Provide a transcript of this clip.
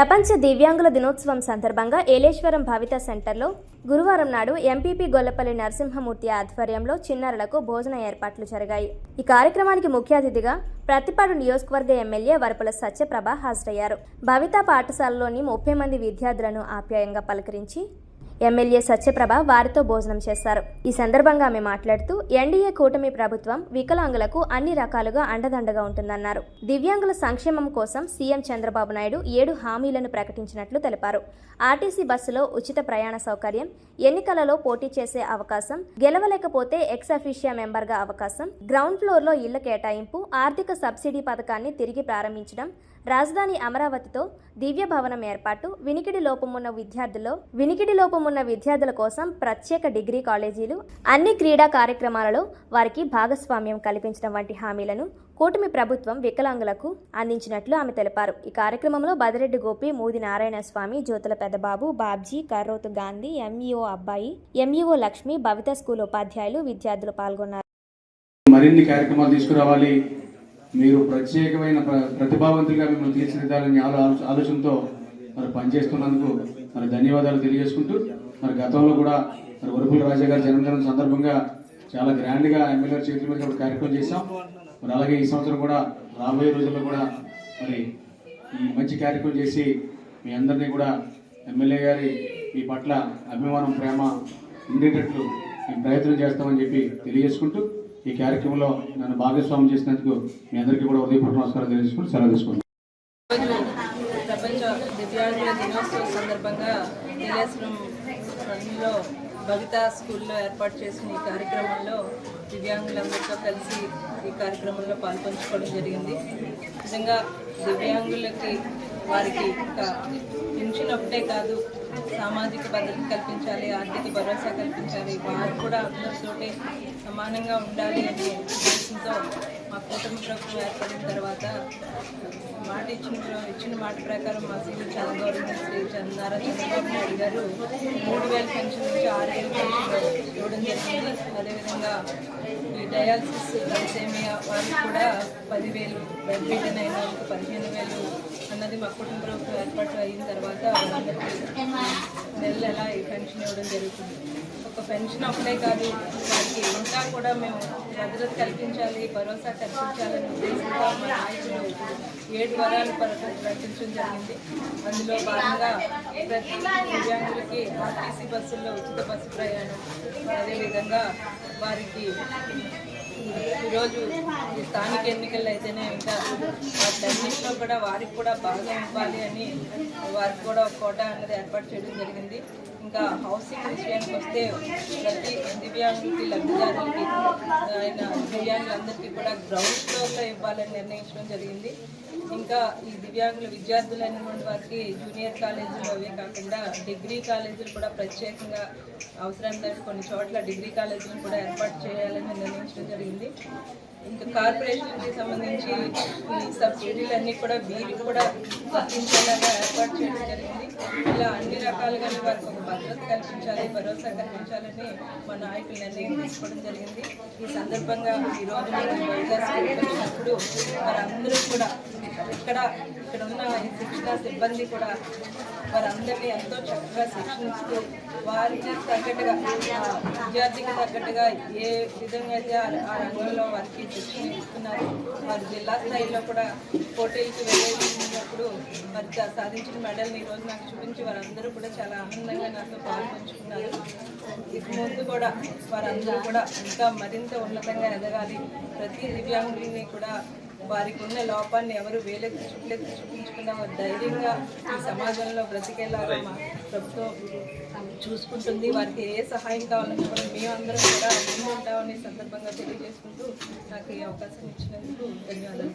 ప్రపంచ దివ్యాంగుల దినోత్సవం సందర్భంగా ఏలేశ్వరం భావిత సెంటర్లో గురువారం నాడు ఎంపీపీ గొల్లపల్లి నరసింహమూర్తి ఆధ్వర్యంలో చిన్నారులకు భోజన ఏర్పాట్లు జరిగాయి. ఈ కార్యక్రమానికి ముఖ్య అతిథిగా ప్రతిపాడు నియోజకవర్గ ఎమ్మెల్యే వరపుల సత్యప్రభ హాజరయ్యారు. భవిత పాఠశాలలోని ముప్పై మంది విద్యార్థులను ఆప్యాయంగా పలకరించి ఎమ్మెల్యే సత్యప్రభ వారితో భోజనం చేశారు. ఈ సందర్భంగా ఆమె మాట్లాడుతూ ఎన్డీఏ కూటమి ప్రభుత్వం వికలాంగులకు అన్ని రకాలుగా అండదండగా ఉంటుందన్నారు. దివ్యాంగుల సంక్షేమం కోసం సీఎం చంద్రబాబు నాయుడు ఏడు హామీలను ప్రకటించినట్లు తెలిపారు. ఆర్టీసీ బస్సులో ఉచిత ప్రయాణ సౌకర్యం ఎన్నికలలో పోటీ చేసే అవకాశం గెలవలేకపోతే ఎక్స్ మెంబర్గా అవకాశం గ్రౌండ్ ఫ్లోర్లో ఇళ్ళ కేటాయింపు ఆర్థిక సబ్సిడీ పథకాన్ని తిరిగి ప్రారంభించడం రాజధాని అమరావతితో దివ్య భవనం ఏర్పాటు వినికిడి లోపమున్న విద్యార్థుల్లో వినికిడి లోపమున్న విద్యార్థుల కోసం ప్రత్యేక డిగ్రీ కాలేజీలు అన్ని క్రీడా కార్యక్రమాలలో వారికి భాగస్వామ్యం కల్పించడం వంటి హామీలను కూటమి ప్రభుత్వం వికలాంగులకు అందించినట్లు ఆమె తెలిపారు. ఈ కార్యక్రమంలో Badireddy Gopi Mudi Narayana Swamy Jyothula Peddababu Babji Karrothu Gandhi MEO Abbayi MEO Lakshmi Bhavitha school ఉపాధ్యాయులు విద్యార్థులు పాల్గొన్నారు. మరిన్ని కార్యక్రమాలు తీసుకురావాలి. మీరు ప్రత్యేకమైన ప్ర- ప్రతిభావంతులుగా మిమ్మల్ని తీర్చిదిద్దాలని ఆలోచనతో మరి పనిచేస్తున్నందుకు మరి ధన్యవాదాలు తెలియజేసుకుంటూ మరి గతంలో కూడా మరి వరపుల రాజా గారి జన్మదినం సందర్భంగా చాలా గ్రాండ్గా ఎమ్మెల్యే చేతుల మీద కార్యక్రమం చేశాం. మరి అలాగే ఈ సంవత్సరం కూడా రాబోయే రోజుల్లో కూడా మరి ఈ మంచి కార్యక్రమం చేసి మీ అందరినీ కూడా ఎమ్మెల్యే గారి మీ పట్ల అభిమానం ప్రేమ ఉండేటట్లు మేము ప్రయత్నం చేస్తామని చెప్పి తెలియజేసుకుంటూ ఈ కార్యక్రమంలో నన్ను భాగస్వామ్యం చేసినందుకు మీ అందరికీ కూడా ఉదయపూర్వ నమస్కారం తెలియజేసుకుంటూ సెలవు తీసుకుంటాను ప్రపంచ దివ్యాంగుల దినోత్సవం సందర్భంగా నీలేశ్వరం లో స్కూల్లో ఏర్పాటు చేసిన ఈ కార్యక్రమంలో దివ్యాంగులందరితో కలిసి ఈ కార్యక్రమంలో పాల్పంచుకోవడం జరిగింది. నిజంగా దివ్యాంగులకి వారికి ఒక పెన్షన్ ఒకటే కాదు సామాజిక భద్రత కల్పించాలి ఆర్థిక భరోసా కల్పించాలి. వారు కూడా అందరితోటి సమానంగా ఉండాలి అనే ఉద్దేశంతో మా కుటుంబ ప్రభుత్వం ఏర్పడిన తర్వాత మాట ఇచ్చిన ఇచ్చిన మాట ప్రకారం మా శ్రీ చంద్రబాబు శ్రీ చంద్ర చంద్రబాబు నాయుడు గారు మూడు వేల పెన్షన్ నుంచి ఆరు వేల పెన్షన్ ఇవ్వడం జరిగింది. అదేవిధంగా ఈ డయాలసిస్ తలసేమియా వారికి కూడా పదివేలు బెడ్ రిటర్న్ అయిన పదిహేను వేలు అన్నది మా కుటుంబ ప్రభుత్వం ఏర్పాటు అయిన తర్వాత వాళ్ళందరికీ నెల ఎలా ఈ పెన్షన్ ఇవ్వడం జరుగుతుంది. ఒక పెన్షన్ ఒకటే కాదు. వారికి ఇంకా కూడా మేము భద్రత కల్పించాలి భరోసా కల్పించాలనే ఉద్దేశంగా మా నాయకులు ఏడు వరాలు ప్రకటించడం జరిగింది. అందులో భాగంగా ప్రతి దివ్యాంగులకి ఆర్టీసీ బస్సుల్లో ఉచిత బస్సు ప్రయాణం. అదేవిధంగా వారికి ఈరోజు ఈ స్థానిక ఎన్నికల్లో అయితేనే ఇంకా వాటన్నింటిలో కూడా వారికి కూడా బాగా ఇవ్వాలి అని వారికి కూడా ఒక కోట అనేది ఏర్పాటు చేయడం జరిగింది. ఇంకా హౌసింగ్ విషయానికి వస్తే ప్రతి దివ్యాంగులకి లబ్ధిదారులకి ఆయన దివ్యాంగులందరికీ కూడా గ్రౌండ్ ఫ్లోర్లో ఇవ్వాలని నిర్ణయించడం జరిగింది. ఇంకా ఈ దివ్యాంగుల విద్యార్థులైనటువంటి వారికి జూనియర్ కాలేజీలు అవే కాకుండా డిగ్రీ కాలేజీలు కూడా ప్రత్యేకంగా అవసరం లేని కొన్ని చోట్ల డిగ్రీ కాలేజీలు కూడా ఏర్పాటు చేయాలని నిర్ణయించడం జరిగింది. ఇంకా కార్పొరేషన్కి సంబంధించి ఈ సబ్సిడీలన్నీ కూడా వీరికి కూడా వర్తించాలని ఏర్పాటు చేయడం జరిగింది. ఇలా అన్ని రకాలుగా వారికి ఒక భద్రత కల్పించాలి భరోసా కల్పించాలని మా నాయకులు నిర్ణయం తీసుకోవడం జరిగింది. ఈ సందర్భంగా ఈరోజు మేము వైజాగ్ స్కూల్కి వచ్చినప్పుడు వారందరూ కూడా ఇక్కడ ఇక్కడ ఉన్న శిక్షణ సిబ్బంది కూడా వారందరినీ ఎంతో చక్కగా శిక్షణ ఇస్తూ వారికి తగ్గట్టుగా విద్యార్థికి తగ్గట్టుగా ఏ విధంగా అయితే ఆ రంగంలో వారికి శిక్షణ ఇస్తున్నారు వారు జిల్లా స్థాయిలో కూడా పోటీలకి వెళ్ళేటప్పుడు వారి సాధించిన మెడల్ని ఈరోజు నాకు చూపించి వారందరూ కూడా చాలా ఆనందంగా నాతో పాల్పంచుకున్నారు ఇక ముందు కూడా వారందరూ కూడా ఇంకా మరింత ఉన్నతంగా ఎదగాలి ప్రతి దివ్యాంగుల్ని కూడా వారికి ఉన్న లోపాన్ని ఎవరు వేలెత్తి చుట్లెత్తి చూపించకుండా వారు ధైర్యంగా ఈ సమాజంలో బ్రతికేలాగా మా ప్రభుత్వం చూసుకుంటుంది. వారికి ఏ సహాయం కావాలన్నా కూడా మేమందరం కూడా ఉంటామని సందర్భంగా తెలియజేసుకుంటూ నాకు ఈ అవకాశం ఇచ్చినందుకు ధన్యవాదాలు.